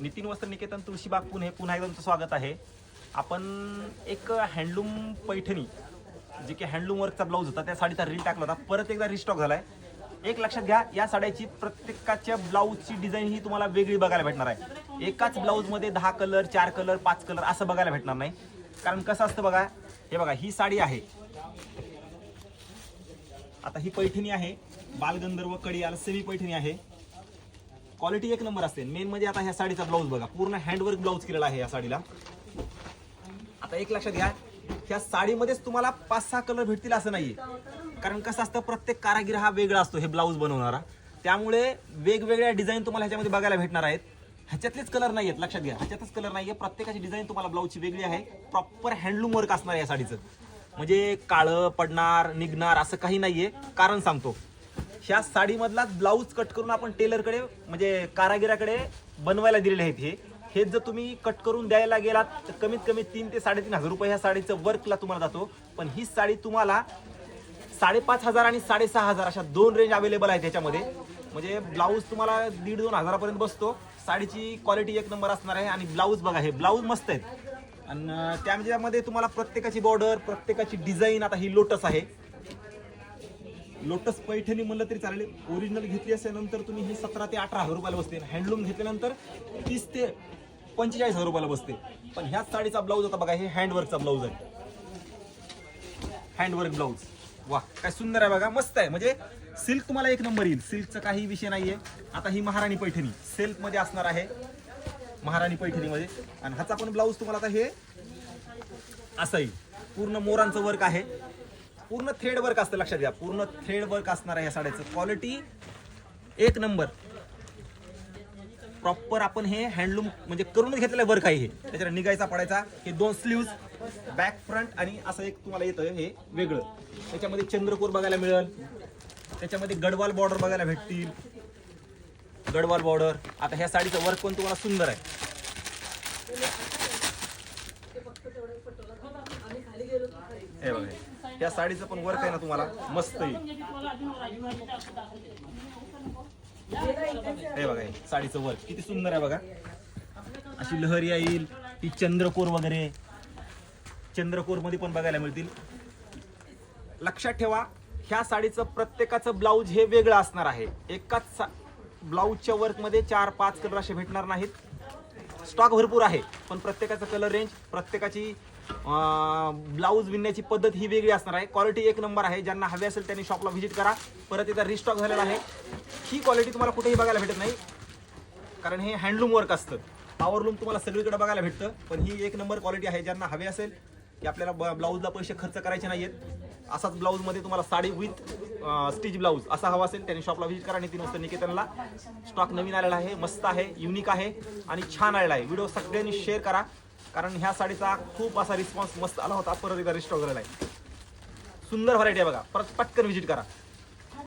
नितीन वस्त्र निकेतन तुळशीबाग पुणे. पुन्हा एकदा तुमचं स्वागत आहे. आपण एक हँडलूम पैठणी जे की हँडलूम वर्कचा ब्लाऊज होता त्या साडीचा रील टाकला होता. परत एकदा रिस्टॉक झालाय. एक लक्षात घ्या या साड्याची प्रत्येकाच्या ब्लाऊजची डिझाईन ही तुम्हाला वेगळी बघायला भेटणार आहे. एकाच ब्लाऊजमध्ये दहा कलर चार कलर पाच कलर असं बघायला भेटणार नाही. कारण कसं असतं बघा हे बघा ही साडी आहे. आता ही पैठणी आहे. बालगंधर्व कडियाल सेमी पैठणी आहे. क्वालिटी एक नंबर असते. मेन म्हणजे आता ह्या साडीचा ब्लाऊज बघा. पूर्ण हँडवर्क ब्लाऊज केलेला आहे या साडीला. आता एक लक्षात घ्या ह्या साडीमध्येच तुम्हाला पाच सहा कलर भेटतील असं नाहीये. कारण कसं असतं प्रत्येक कारागीर हा वेगळा असतो हे ब्लाऊज बनवणारा. त्यामुळे वेगवेगळ्या डिझाईन तुम्हाला ह्याच्यामध्ये बघायला भेटणार आहेत. ह्याच्यातलेच कलर नाही आहेत लक्षात घ्या. ह्याच्यातच कलर नाही आहे प्रत्येकाची डिझाईन तुम्हाला ब्लाऊजची वेगळी आहे. प्रॉपर हँडलूम वर्क असणार आहे या साडीचं. म्हणजे काळं पडणार निघणार असं काही नाहीये. कारण सांगतो ह्या साडीमधला ब्लाऊज कट करून आपण टेलरकडे म्हणजे कारागिराकडे बनवायला दिलेले आहेत हे. हे जर तुम्ही कट करून द्यायला गेलात तर कमीत कमी तीन ते साडेतीन हजार रुपये ह्या साडीचं वर्कला तुम्हाला जातो. पण ही साडी तुम्हाला साडेपाच हजार आणि साडेसहा हजार अशा दोन रेंज अवेलेबल आहेत त्याच्यामध्ये म्हणजे ब्लाऊज तुम्हाला दीड दोन हजारापर्यंत बसतो. साडीची क्वालिटी एक नंबर असणार आहे आणि ब्लाऊज बघा हे ब्लाऊज मस्त आहेत. आणि त्यामध्ये तुम्हाला प्रत्येकाची बॉर्डर प्रत्येकाची डिझाईन आता ही लोटस आहे. लोटस पैठणी म्हणलं तरी चालेल. ओरिजिनल घेतली असेल नंतर तुम्ही ही सतरा ते अठरा हजार रुपयाला बसते. हँडलूम घेतल्यानंतर तीस ते पंचेचाळीस हजार रुपयाला बसते. पण ह्याच साडीचा ब्लाऊज होता बघा हे हँडवर्कचा ब्लाऊज आहे. हँडवर्क ब्लाऊज वा काय सुंदर आहे बघा मस्त आहे. म्हणजे सिल्क तुम्हाला एक नंबर येईल. सिल्कचा काही विषय नाहीये. आता ही महाराणी पैठणी सिल्कमध्ये असणार आहे. महाराणी पैठणीमध्ये. आणि ह्याचा पण ब्लाऊज तुम्हाला आता हे असं येईल. पूर्ण मोरांचं वर्क आहे. पूर्ण थ्रेड वर्क असतं लक्षात घ्या. पूर्ण थ्रेड वर्क असणार आहे या साड्याचं. क्वालिटी एक नंबर प्रॉपर आपण हे हँडलूम म्हणजे करूनच घेतलेलं वर्क आहे हे. त्याच्याला निघायचा पडायचा हे दोन स्लीव्ज बॅक फ्रंट आणि असं एक तुम्हाला येतं हे वेगळं. त्याच्यामध्ये चंद्रकोर बघायला मिळेल. त्याच्यामध्ये गडवाल बॉर्डर बघायला भेटतील. गडवाल बॉर्डर आता ह्या साडीचं वर्क पण तुम्हाला सुंदर आहे. हे बघा हे. या साडीचं पण वर्क आहे ना तुम्हाला. मस्त येईल हे बघा हे साडीचं वर्क किती सुंदर आहे बघा. अशी लहरी येईल ती चंद्रकोर वगैरे. चंद्रकोरमध्ये पण बघायला मिळतील. लक्षात ठेवा ह्या साडीचं प्रत्येकाचं ब्लाऊज हे वेगळं असणार आहे. एकाच सा ब्लाऊजच्या वर्कमध्ये चार पाच कलर असे भेटणार नाहीत. स्टॉक भरपूर आहे पण प्रत्येकाचं कलर रेंज प्रत्येकाची ब्लाऊज विणण्याची पद्धत ही वेगळी असणार आहे. क्वालिटी एक नंबर आहे. ज्यांना हवी असेल त्यांनी शॉपला व्हिजिट करा. परत इथं रिस्टॉक झालेला आहे. ही क्वालिटी तुम्हाला कुठेही बघायला भेटत नाही. कारण हे हँडलूम वर्क असतं. पॉवरलूम तुम्हाला सगळीकडे बघायला भेटतं. पण ही एक नंबर क्वालिटी आहे. ज्यांना हवी असेल की आपल्याला ब- ब्लाऊजला पैसे खर्च करायचे नाही आहेत असाच ब्लाऊजमध्ये तुम्हाला साडी विथ स्टिच ब्लाऊज असा हवा असेल त्यांनी शॉपला व्हिजिट करा. नितीन वाजता निकेतनला. स्टॉक नवीन आलेला आहे. मस्त आहे. युनिक आहे. आणि छान आलेला आहे. व्हिडिओ सगळ्यांनी शेअर करा. कारण ह्या साडीचा खूप असा रिस्पॉन्स मस्त आला होता. परत एकदा रिस्टॉक झालेला आहे. सुंदर व्हरायटी आहे बघा. परत पटकन व्हिजिट करा.